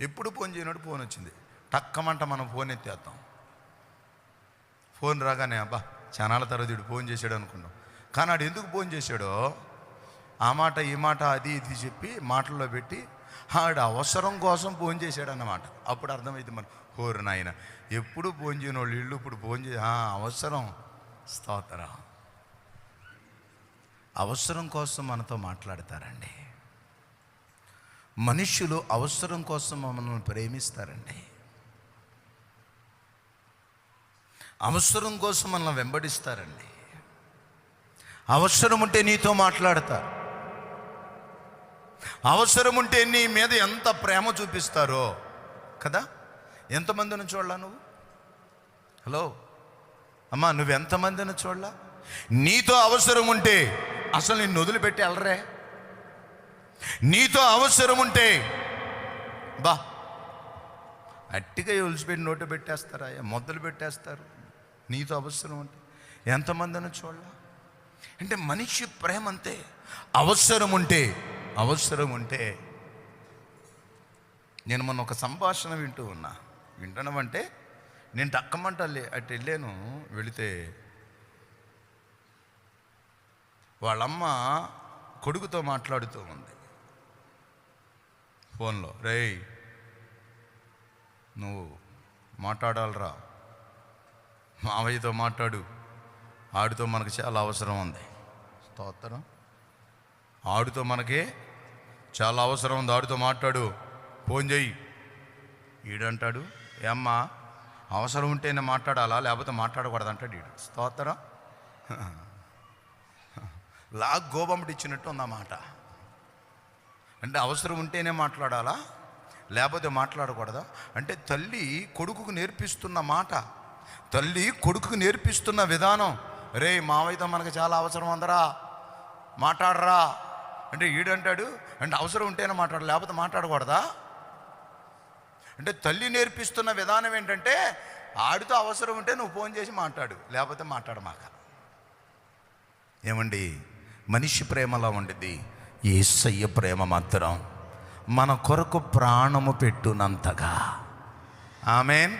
ఎప్పుడు ఫోన్ చేయనప్పుడు ఫోన్ వచ్చింది. టక్కమంట మనం ఫోన్ ఎత్తేస్తాం ఫోన్ రాగానే అబ్బా చానాల తర్వాత ఇడు ఫోన్ చేశాడు అనుకున్నాం. కానీ ఆడు ఎందుకు ఫోన్ చేశాడో ఆ మాట ఈ మాట అది ఇది చెప్పి మాటల్లో పెట్టి ఆడు అవసరం కోసం ఫోన్ చేశాడు అన్నమాట అప్పుడు అర్థమైంది మనం హోరు నాయన ఎప్పుడు ఫోన్ చేయని వాళ్ళు ఇల్లు ఇప్పుడు ఫోన్ చే అవసరం. స్తోత్ర. అవసరం కోసం మనతో మాట్లాడతారండి. మనుష్యులు అవసరం కోసం మమ్మల్ని ప్రేమిస్తారండి. అవసరం కోసం మనల్ని వెంబడిస్తారండి. అవసరం ఉంటే నీతో మాట్లాడతారు అవసరం ఉంటే నీ మీద ఎంత ప్రేమ చూపిస్తారో కదా? ఎంతమందిని చూడలా నువ్వు? హలో? అమ్మా నువ్వెంతమందిని చూడలా నీతో అవసరం ఉంటే అసలు నిన్ను వదిలిపెట్టి వెళ్ళరే. నీతో అవసరం ఉంటే బా. అట్టిగా ఒలిచిపెట్టి నోట పెట్టేస్తారా మొదలు పెట్టేస్తారు. నీతో అవసరం ఉంటే. ఎంతమందిని చూడలా? అంటే మనిషి ప్రేమ అంతే. అవసరం ఉంటే అవసరం ఉంటే నేను మొన్న ఒక సంభాషణ వింటూ ఉన్నా. వింటనమంటే నేను టక్కమంట అటు వెళ్ళాను వెళితే వాళ్ళమ్మ కొడుకుతో మాట్లాడుతూ ఉంది. ఫోన్లో రేయ్ నువ్వు మాట్లాడాలరా. మావయ్యతో మాట్లాడు. ఆడితో మనకు చాలా అవసరం ఉంది. స్తోత్రం. ఆడితో మనకి చాలా అవసరం ఉంది. ఆడితో మాట్లాడు. ఫోన్ చెయ్యి. ఈడంటాడు ఏమ్మా అవసరం ఉంటేనే మాట్లాడాలా? లేకపోతే మాట్లాడకూడదు అంటాడు ఈడు. స్తోత్రం. లాగ్ గోబమ్మటి ఇచ్చినట్టు ఉందన్నమాట అంటే అవసరం ఉంటేనే మాట్లాడాలా? లేకపోతే మాట్లాడకూడదా? అంటే తల్లి కొడుకుకు నేర్పిస్తున్న మాట తల్లి కొడుకుకు నేర్పిస్తున్న విధానం రే మావయ్యతో మనకు చాలా అవసరం అందరా మాట్లాడరా. అంటే ఈడంటాడు అంటే అవసరం ఉంటేనే మాట్లాడ లేకపోతే మాట్లాడకూడదా? అంటే తల్లి నేర్పిస్తున్న విధానం ఏంటంటే ఆడితో అవసరం ఉంటే నువ్వు ఫోన్ చేసి మాట్లాడు లేకపోతే మాట్లాడమాక. ఏమండి? మనిషి ప్రేమలా ఉండిద్ది. ఏసయ్య ప్రేమ మాత్రం మన కొరకు ప్రాణము పెట్టునంతగా. ఆమెన్.